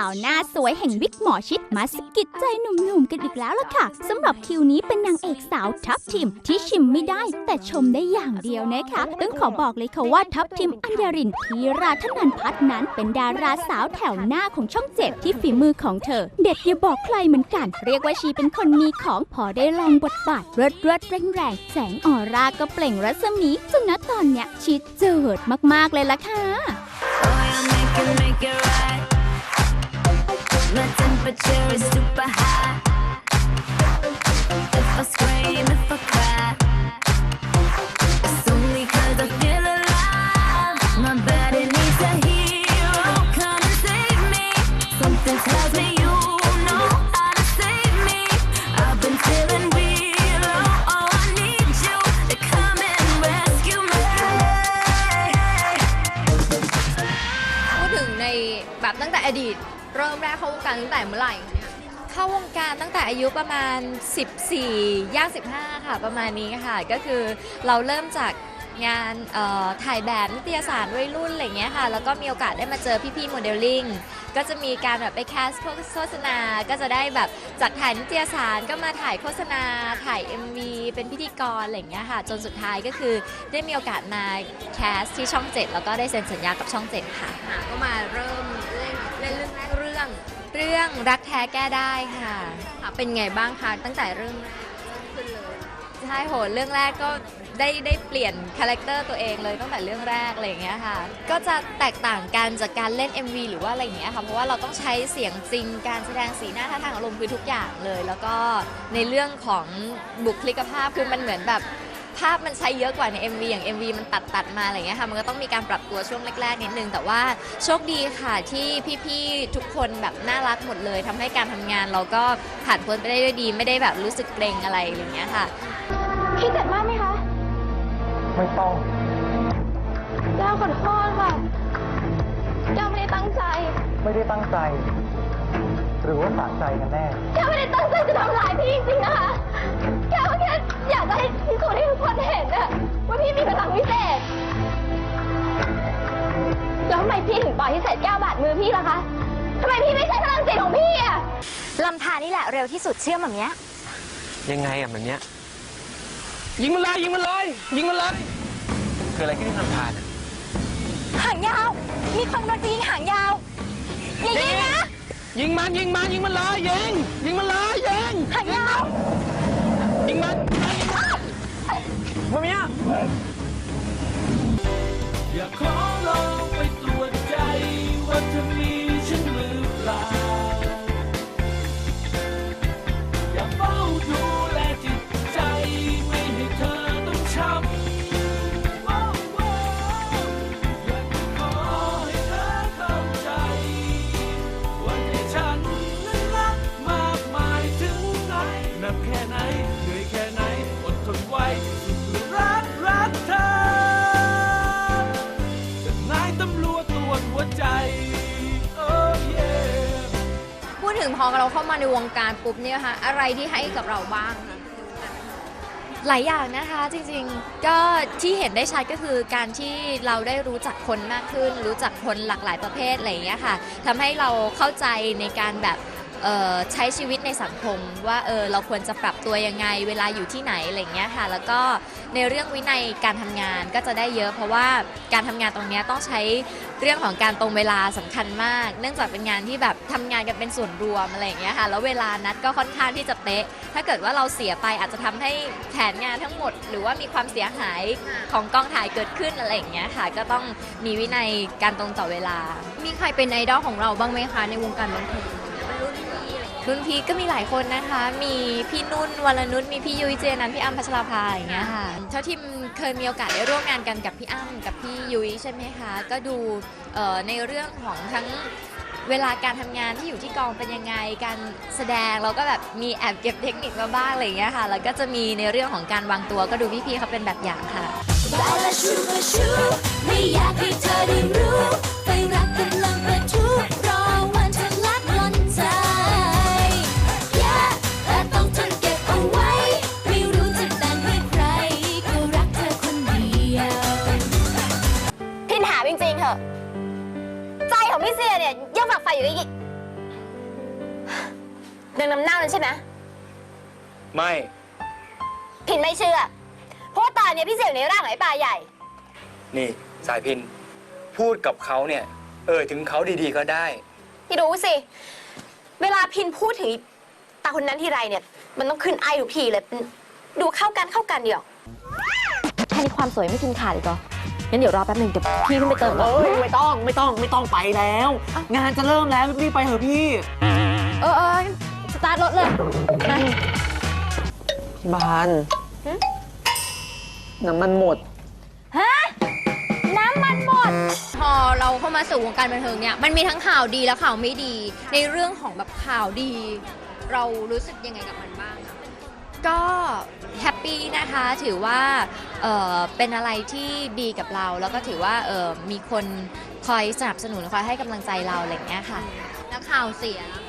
าวหน้าสวยแห่งวิกหมอชิดมาสะกิดใจหนุ่มๆกันอีกแล้วล่ะค่ะสำหรับคิวนี้เป็นนางเอกสาวทัพทิมที่ชิมไม่ได้ แต่ชมได้อย่างเดียวนะคะต้องขอบอกเลยค่ะว่าทัพทิมอัญญรินพีราธนันพัฒน์นั้น เป็นดาราสาวแถวหน้าของช่องเจ็ดที่ฝีมือของเธอ เด็ดอย่าบอกใครเหมือนกัน เรียกว่าชีเป็นคนมีของพอได้ลองบทบาทเริดเริดๆแรงแสงออร่าก็เปล่งรัศมีจนณตอนเนี้ยชิดเจิดมากๆเลยล่ะค่ะ Make make it right. My temperature is super high. If I scream, if I cry, แบบตั้งแต่อดีต เริ่มแรกเข้าวงการตั้งแต่เมื่อไหร่คะเนี่ยเข้าวงการตั้งแต่อายุประมาณ 14 ย่าง 15 ค่ะ ประมาณนี้ค่ะ ก็คือเราเริ่มจาก งานเอ่อถ่ายแบบนิตยสารวัยรุ่นอะไรเงี้ยค่ะ แล้วก็มีโอกาสได้มาเจอพี่ๆโมเดลลิ่ง ก็จะมีการแบบไปแคสโฆษณา ก็จะได้แบบจากถ่ายนิตยสารก็มาถ่ายโฆษณา ถ่าย MV เป็นพิธีกรอะไรเงี้ยค่ะ จนสุดท้ายก็คือได้มีโอกาสมาแคสที่ช่อง 7 แล้วก็ได้เซ็นสัญญากับช่อง 7 ค่ะค่ะก็มาเริ่มเล่นเล่นเรื่องแรกเรื่องเรื่องรักแท้แก้ได้ค่ะค่ะ เป็นไงบ้างคะตั้งแต่เรื่องแรกขึ้นเลยใช่โหเรื่องแรกก็ ได้ได้เปลี่ยนคาแรคเตอร์ตัวเองเลยตั้งแต่เรื่องแรกอะไรอย่างเงี้ยค่ะ ก็จะแตกต่างกันจากการเล่น MV หรือว่าอะไรอย่างเงี้ยค่ะ เพราะว่าเราต้องใช้เสียงจริง การแสดงสีหน้าท่าทางอารมณ์คือทุกอย่างเลย แล้วก็ในเรื่องของบุคลิกภาพคือมันเหมือนแบบภาพมันใช้เยอะกว่าใน MV อย่าง MV มันตัดตัดมาอะไรเงี้ยค่ะ มันก็ต้องมีการปรับตัวช่วงแรกๆนิดนึง แต่ว่าโชคดีค่ะที่พี่ๆทุกคนแบบน่ารักหมดเลยทำให้การทำงานเราก็ผ่านพ้นไปได้ด้วยดี ไม่ได้แบบรู้สึกเกรงอะไรอย่างเงี้ยค่ะพี่เจ็บมาก ไหมคะไม่ต้องดาวขอโทษค่ะดาวไม่ได้ตั้งใจ ไม่ได้ตั้งใจ หรือว่าสะใจกันแน่แค่ไม่ได้ตั้งใจจะทำร้ายพี่จริงๆนะคะแค่ว่าแค่อยากจะให้พิสูจน์ให้ทุกคนเห็นอะว่าพี่มีพลังวิเศษ แล้วทำไมพี่ถึงปล่อยให้เศษแก้วบาดมือพี่ล่ะคะทำไมพี่ไม่ใช้พลังจิตของพี่อะลำธารนี่แหละเร็วที่สุดเชื่อมแบบเนี้ยยังไงอะมันเนี้ย ยิงมันเลยยิงมันเลยยิงมันเลยคืออะไรที่ทำทานอะหางยาว มีคนโดนจะยิงหางยาวอย่ายิงนะ ยิงมันยิงมันยิงมันเลยยิงยิงมันเลยยิงหางยาวยิงมันมันเนี้ยอยากขอ พอเราเข้ามาในวงการปุ๊บเนี่ยค่ะอะไรที่ให้กับเราบ้างคะหลายอย่างนะคะจริงๆก็ที่เห็นได้ชัดก็คือการที่เราได้รู้จักคนมากขึ้น รู้จักคนหลากหลายประเภทอะไรอย่างเงี้ยค่ะทำให้เราเข้าใจในการแบบ ใช้ชีวิตในสังคมว่าเออเราควรจะปรับตัวยังไงเวลาอยู่ที่ไหนอะไรเงี้ยค่ะ แล้วก็ในเรื่องวินัยการทำงานก็จะได้เยอะ เพราะว่าการทำงานตรงนี้ต้องใช้เรื่องของการตรงเวลาสำคัญมาก เนื่องจากเป็นงานที่แบบทำงานกันเป็นส่วนรวมอะไรเงี้ยค่ะแล้วเวลานัดก็ค่อนข้างที่จะเป๊ะ ถ้าเกิดว่าเราเสียไปอาจจะทำให้แผนงานทั้งหมด หรือว่ามีความเสียหายของกองถ่ายเกิดขึ้นอะไรอย่างเงี้ยค่ะ ก็ต้องมีวินัยการตรงต่อเวลา มีใครเป็นไอดอลของเราบ้างไหมคะในวงการบันเทิงเป็นรุ่นพี่อะไรุ่นพี่ก็มีหลายคนนะคะ มีพี่นุ่นวรนุชมีพี่ยุ้ยเจนันพี่อ้ำพัชราภาอย่างเงี้ยค่ะเท่าที่เคยมีโอกาสได้ร่วมงานกันกับพี่อ้ำกับพี่ยุ้ยใช่ไหมคะก็ดูในเรื่องของทั้งเวลาการทำงานที่อยู่ที่กองเป็นยังไง การแสดงเราก็แบบมีแอบเก็บเทคนิคมาบ้างอะไรอย่างเงี้ยค่ะ แล้วก็จะมีในเรื่องของการวางตัวก็ดูพี่ๆเขาเป็นแบบอย่างค่ะ นางน้ำเน่านั่นใช่ไหมไม่ พินไม่เชื่อ เพราะว่าตอนนี้พี่เสี่ยวในร่างของไอ้ปลาใหญ่ นี่สายพิน พูดกับเขาเนี่ย เออถึงเขาดีๆก็ได้ พี่รู้สิ เวลาพินพูดถึงตาคนนั้นทีไรเนี่ย มันต้องขึ้นไอทุกทีเลยเป็นดูเข้ากันเข้ากันเดียว แค่นี้ความสวยไม่กินขาดอีกเหรองั้นเดี๋ยวรอแป๊บหนึ่งเดี๋ยวพี่ขึ้นไปเติมก่อนเอ้ยไม่ต้องไม่ต้องไม่ต้องไปแล้ว งานจะเริ่มแล้วรีบไปเถอะพี่ เออเออ สตาร์ทรถเลยพี่บานน้ำมันหมดน้ำมันหมด พอเราเข้ามาสู่วงการบันเทิงเนี่ย มันมีทั้งข่าวดีและข่าวไม่ดี ในเรื่องของแบบข่าวดี เรารู้สึกยังไงกับมันบ้างคะก็แฮปปี้นะคะถือว่าเอ่อเป็นอะไรที่ดีกับเรา แล้วก็ถือว่าเอ่อมีคนคอยสนับสนุนคอยให้กำลังใจเราอะไรอย่างเงี้ยค่ะ แล้วข่าวเสียนะคะ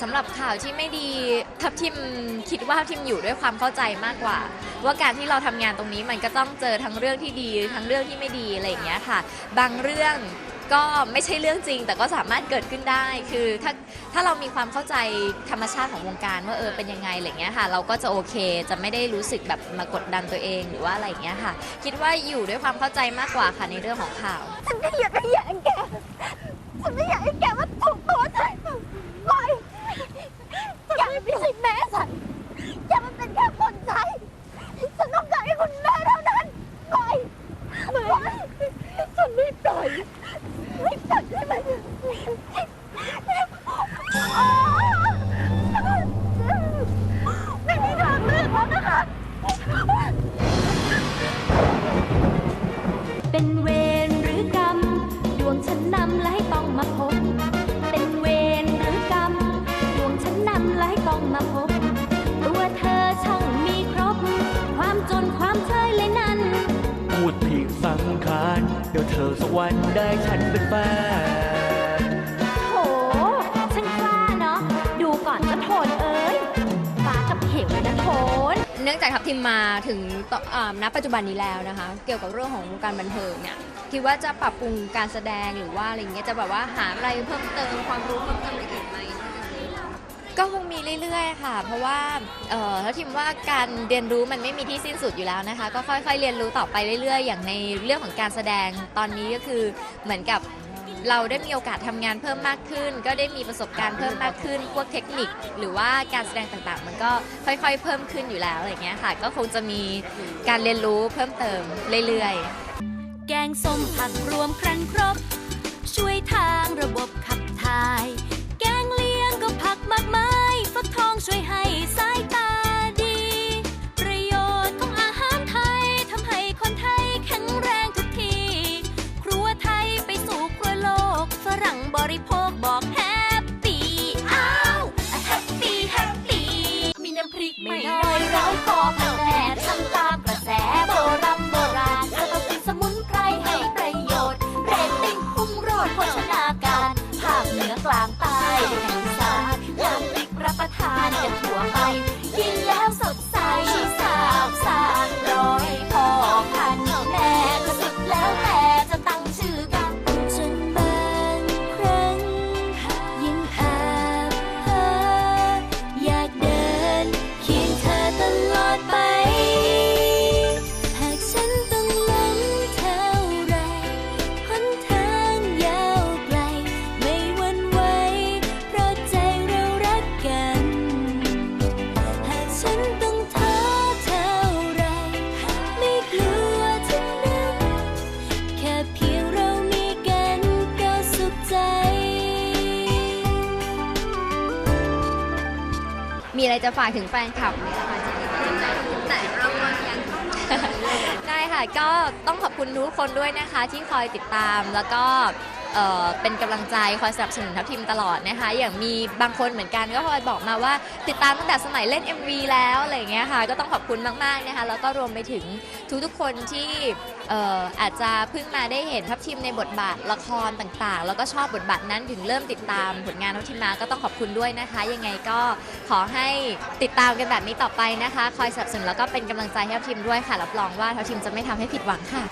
สำหรับข่าวที่ไม่ดีทัพทิมคิดว่าทัพทิมอยู่ด้วยความเข้าใจมากกว่า ว่าการที่เราทำงานตรงนี้มันก็ต้องเจอทั้งเรื่องที่ดี ทั้งเรื่องที่ไม่ดีอะไรอย่างเงี้ยค่ะ บางเรื่องก็ไม่ใช่เรื่องจริง แต่ก็สามารถเกิดขึ้นได้คือถ้าถ้าเรามีความเข้าใจธรรมชาติของวงการว่าเออเป็นยังไงอะไรอย่างเงี้ยค่ะ เราก็จะโอเคจะไม่ได้รู้สึกแบบมากดดันตัวเองหรือว่าอะไรอย่างเงี้ยค่ะ คิดว่าอยู่ด้วยความเข้าใจมากกว่าค่ะในเรื่องของข่าว ฉันไม่อยากให้แย่งแกฉันไม่อยากให้แก ต้องมาพบ ตัวเธอช่างมีครบ ความจนความเชยเลยนั้น พูดผิดสังขาร เดี๋ยวเธอสักวันได้ฉันเป็นแฟนโถช่างกล้าเนาะ ดูก่อนจะโทนเอ้ยฟ้ากับเหวเลยนะโทน เนื่องจากทัพทิมมาถึงตอ่าณปัจจุบันนี้แล้วนะคะ เกี่ยวกับเรื่องของวงการบันเทิงเนี่ยคิดว่าจะปรับปรุงการแสดงหรือว่าอะไรอย่างเงี้ยจะแบบว่าหาอะไรเพิ่มเติมความรู้เพิ่มเติมอะไรอีกไหม ก็คงมีเรื่อยๆ ค่ะ เพราะว่าเอ่อถ้าทิมว่าการเรียนรู้มันไม่มีที่สิ้นสุดอยู่แล้วนะคะ ก็ค่อยๆ เรียนรู้ต่อไปเรื่อยๆ อย่างในเรื่องของการแสดงตอนนี้ก็คือเหมือนกับเราได้มีโอกาสทำงานเพิ่มมากขึ้น ก็ได้มีประสบการณ์เพิ่มมากขึ้น พวกเทคนิค หรือว่าการแสดงต่างๆ มันก็ค่อยๆ เพิ่มขึ้นอยู่แล้วอะไรอย่างเงี้ยค่ะ ก็คงจะมีการเรียนรู้เพิ่มเติมเรื่อยๆ แกงส้มผักรวมครันครบ ช่วยทางระบบขับถ่าย จะฝากถึงแฟนคลับไหมคะเจนนี่ไหนไหนเราเริ่มยังได้ค่ะก็ต้องขอบคุณทุกคนด้วยนะคะ ที่คอยติดตามแล้วก็ เอ่อเป็นกำลังใจคอยสนับสนุนทัพทีมตลอดนะคะ อย่างมีบางคนเหมือนกันก็คอยบอกมาว่าติดตามตั้งแต่สมัยเล่น MV แล้วอะไรอย่างเงี้ยค่ะก็ต้องขอบคุณมากๆนะคะแล้วก็รวมไปถึงทุกๆคนที่เอ่ออาจจะเพิ่งมาได้เห็นทัพทีมในบทบาทละครต่างๆ แล้วก็ชอบบทบาทนั้นถึงเริ่มติดตามผลงานทัพทีมมาก็ต้องขอบคุณด้วยนะคะ ยังไงก็ขอให้ติดตามกันแบบนี้ต่อไปนะคะ คอยสนับสนุนแล้วก็เป็นกำลังใจให้ทัพทีมด้วยค่ะรับรองว่าทัพทีมจะไม่ทำให้ผิดหวังค่ะ